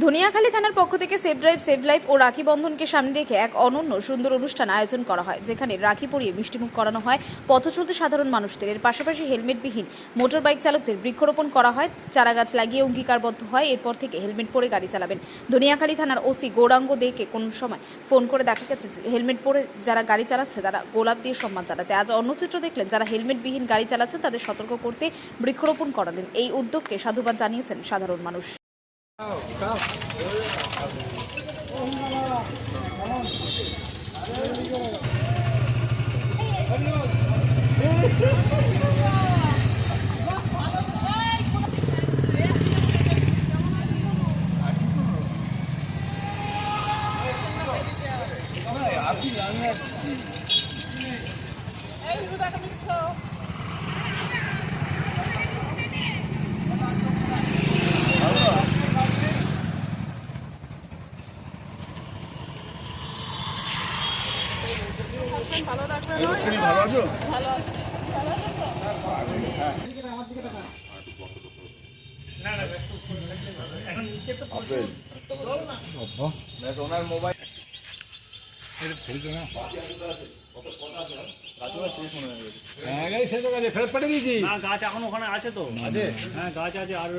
ধনিয়াখালী থানার পক্ষ থেকে সেভ ড্রাইভ, সেভ লাইফ ও রাখি বন্ধনকে সামনে রেখে এক অনন্য সুন্দর অনুষ্ঠান আয়োজন করা হয়, যেখানে রাখি পরিয়ে মিষ্টিমুখ করানো হয় পথ চলতে সাধারণ মানুষদের। এর পাশাপাশি হেলমেটবিহীন মোটর বাইক চালকদের বৃক্ষরোপণ করা হয়, চারাগাছ লাগিয়ে অঙ্গীকারবদ্ধ হয়, এরপর থেকে হেলমেট পরে গাড়ি চালাবেন। ধনিয়াখালী থানার ওসি গৌরাঙ্গ দেকে কোন সময় ফোন করে দেখা গেছে হেলমেট পরে যারা গাড়ি চালাচ্ছে তারা গোলাপ দিয়ে সম্মান জানাতে। আজ অন্য চিত্র দেখলেন, যারা হেলমেটবিহীন গাড়ি চালাচ্ছেন তাদের সতর্ক করতে বৃক্ষরোপণ করালেন। এই উদ্যোগকে সাধুবাদ জানিয়েছেন সাধারণ মানুষ। তুমি ভালো আছো ওনার মোবাইল হ্যাঁ গাড়ি শেষ হয়ে গেছে। ফেরত পাঠিয়ে দিয়েছি। গাছ এখন ওখানে আছে তো। আছে হ্যাঁ গাছ আছে। আর